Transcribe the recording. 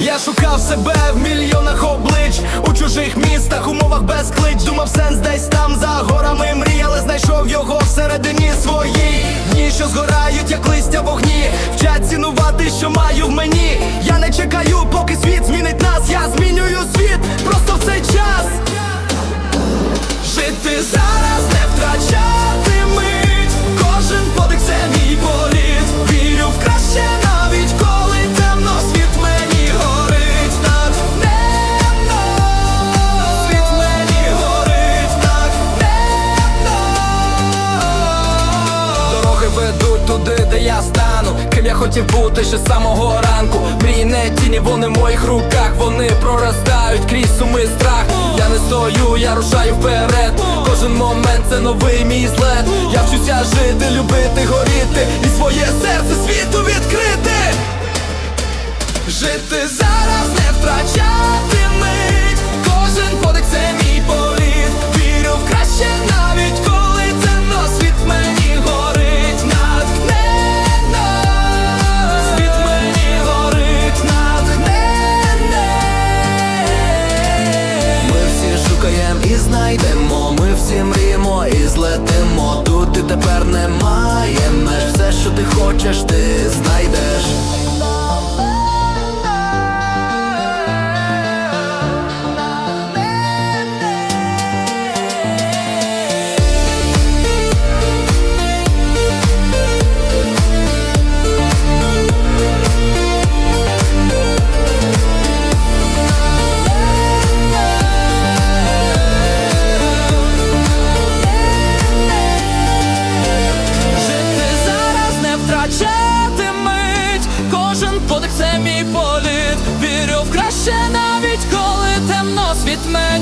Я шукав себе в мільйонах облич У чужих містах, умовах без клич. Думав сенс десь там за горами мрій Але знайшов його всередині своїй. Дні, що згорають, як листя вогні. Вчать цінувати, що маю в мені я стану. Ким я хотів бути ще з самого ранку. Мрії не тіні, вони в моїх руках. Вони проростають крізь суми страх. Я не стою, я рушаю вперед. Кожен момент це новий мій злет. Я вчуся жити, любити, горіти. І своє серце хочеш ти My.